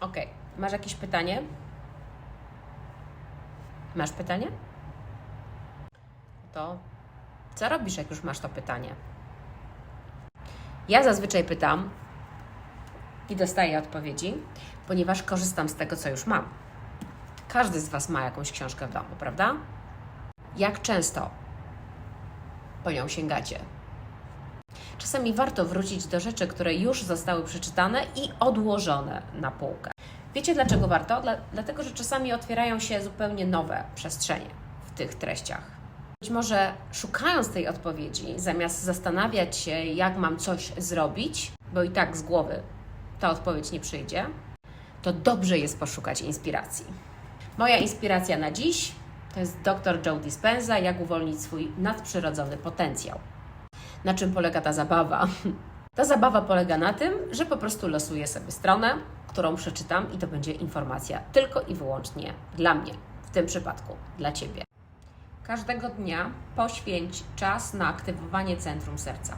Ok, masz jakieś pytanie? Masz pytanie? To co robisz, jak już masz to pytanie? Ja zazwyczaj pytam i dostaję odpowiedzi, ponieważ korzystam z tego, co już mam. Każdy z Was ma jakąś książkę w domu, prawda? Jak często po nią sięgacie? Czasami warto wrócić do rzeczy, które już zostały przeczytane i odłożone na półkę. Wiecie dlaczego warto? Dla, dlatego, że czasami otwierają się zupełnie nowe przestrzenie w tych treściach. Być może szukając tej odpowiedzi, zamiast zastanawiać się, jak mam coś zrobić, bo i tak z głowy ta odpowiedź nie przyjdzie, to dobrze jest poszukać inspiracji. Moja inspiracja na dziś to jest dr Joe Dispenza, jak uwolnić swój nadprzyrodzony potencjał. Na czym polega ta zabawa? Ta zabawa polega na tym, że po prostu losuję sobie stronę, którą przeczytam i to będzie informacja tylko i wyłącznie dla mnie, w tym przypadku dla Ciebie. Każdego dnia poświęć czas na aktywowanie centrum serca.